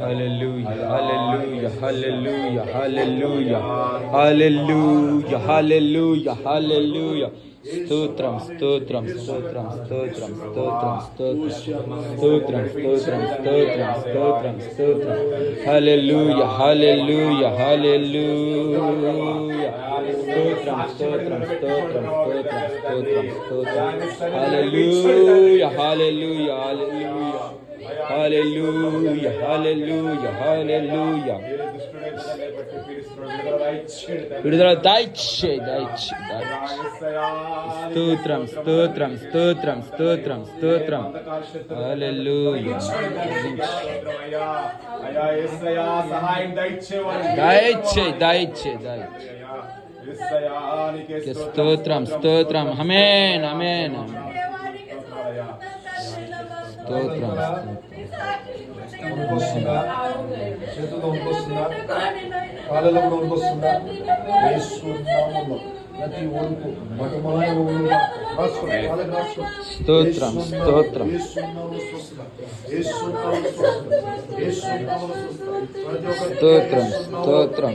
హల్లెలూయా హల్లెలూయా హల్లెలూయా హల్లెలూయా హల్లెలూయా హల్లెలూయా హల్లెలూయా స్తోత్రం స్తోత్రం స్తోత్రం స్తోత్రం స్తోత్రం స్తోత్రం స్తోత్రం స్తోత్రం స్తోత్రం స్తోత్రం స్తోత్రం హల్లెలూయా హల్లెలూయా హల్లెలూయా స్తోత్రం స్తోత్రం స్తోత్రం స్తోత్రం స్తోత్రం స్తోత్రం హల్లెలూయా హల్లెలూయా హల్లెలూయా హల్లెలూయా హల్లెలూయా హల్లెలూయా విడుదల దయచే దయచే స్తోత్రం స్తోత్రం స్తోత్రం స్తోత్రం స్తోత్రం. హల్లెలూయా దయచే దయచే దయచే స్తోత్రం స్తోత్రం. అమేన్ అమేన్ అమేన్ స్తోత్రం వస్తుందా చేతుల్లో వస్తుందా కాళ్ళలో కూడా వస్తుందా యేసు ప్రతి స్తోత్రం, స్తోత్రం. స్తోత్రం, స్తోత్రం.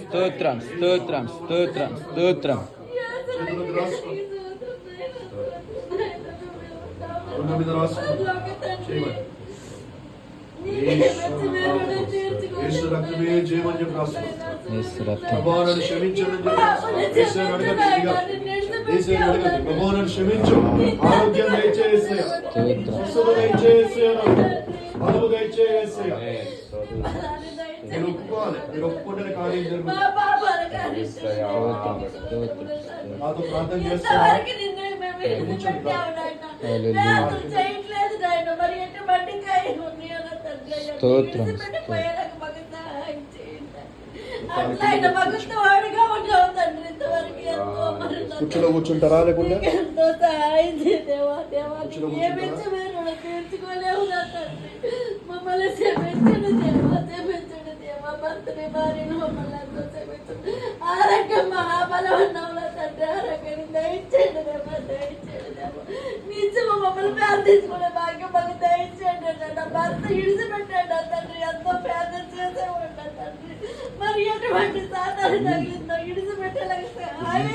స్తోత్రం స్తోత్రం స్తోత్రం స్తోత్రం Bundan bir de rahatsız Şey var. Yeşil Ceymancı Prasma. Babana Şemin Çemin Yeşil Rakı'da Yeşil Rakı'da Babana Şemin Çemin Ağrıgyan Dayıçeyesi'ye Susulu Dayıçeyesi'ye Alvu Dayıçeyesi'ye మీరు ఒప్పుకోవాలి మీరు ఒప్పుకుంటేనే కార్యం జరుగుతుంది నాతో ప్రార్థన చేస్తున్నారు స్తోత్రం కుర్చీలో కూర్చుంటారా లేకుండా మమ్మల్ని మహాబలం ఉన్నవుల తండ్రి ఆ రకం దయచేయండి దేవా దయచేయండి దేవా. మమ్మల్ని ప్రార్థించుకునే భాగ్యం మాకు దయచేయండి నా భర్త ఇడిచిపెట్టాడు తండ్రి. ఎంతో ప్రార్థన చేసేవాడు తండ్రి. మరి ఎటువంటి సాధారణ తగిలిందో ఇడిచిపెట్టేలాగా సహాయం